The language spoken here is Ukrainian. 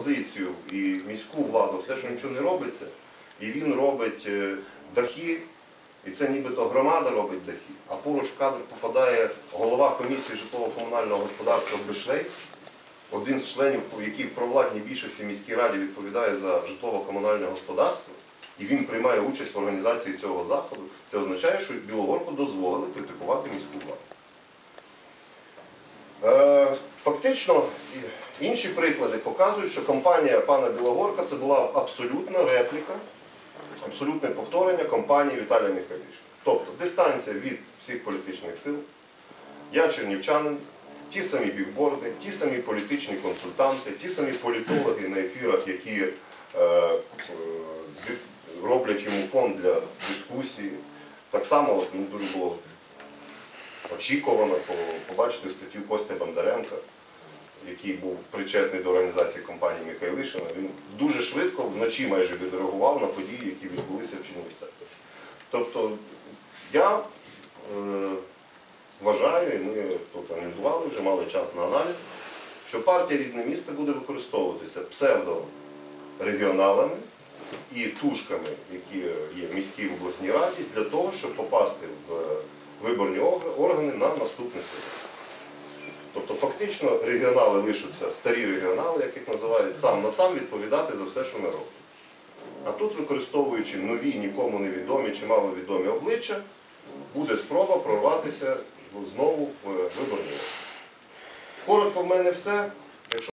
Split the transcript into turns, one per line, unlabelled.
опозицію і міську владу в те, що нічого не робиться, і він робить е, дахи, і це нібито громада робить дахи, а поруч в кадр попадає голова комісії житлово-комунального господарства Бишлей, один з членів, який в провладній більшості міській раді відповідає за житлово-комунальне господарство, і він приймає участь в організації цього заходу, це означає, що Білогорку дозволили критикувати міську владу. Фактично, інші приклади показують, що компанія пана Білогорка це була абсолютна репліка, абсолютне повторення компанії Віталія Михайловича. Тобто дистанція від всіх політичних сил, я чернівчанин, ті самі бікборди, ті самі політичні консультанти, ті самі політологи на ефірах, які е, е, роблять йому фон для дискусії. Так само от, мені дуже було очікувано побачити статтю Костя Бондаренка, який був причетний до організації компанії Михайлишина. Він дуже швидко, вночі майже відреагував на події, які відбулися в Чернівцях. Тобто я е, вважаю, і ми тут аналізували, вже мали час на аналіз, що партія рідне місто буде використовуватися псевдорегіоналами і тушками, які є в міській обласній раді, для того, щоб попасти в виборні органи на наступних виборах. Фактично регіонали лишаться, старі регіонали, як їх називають, сам на сам відповідати за все, що ми робимо. А тут, використовуючи нові, нікому невідомі чи маловідомі обличчя, буде спроба прорватися знову в виборні. Коротко в мене все.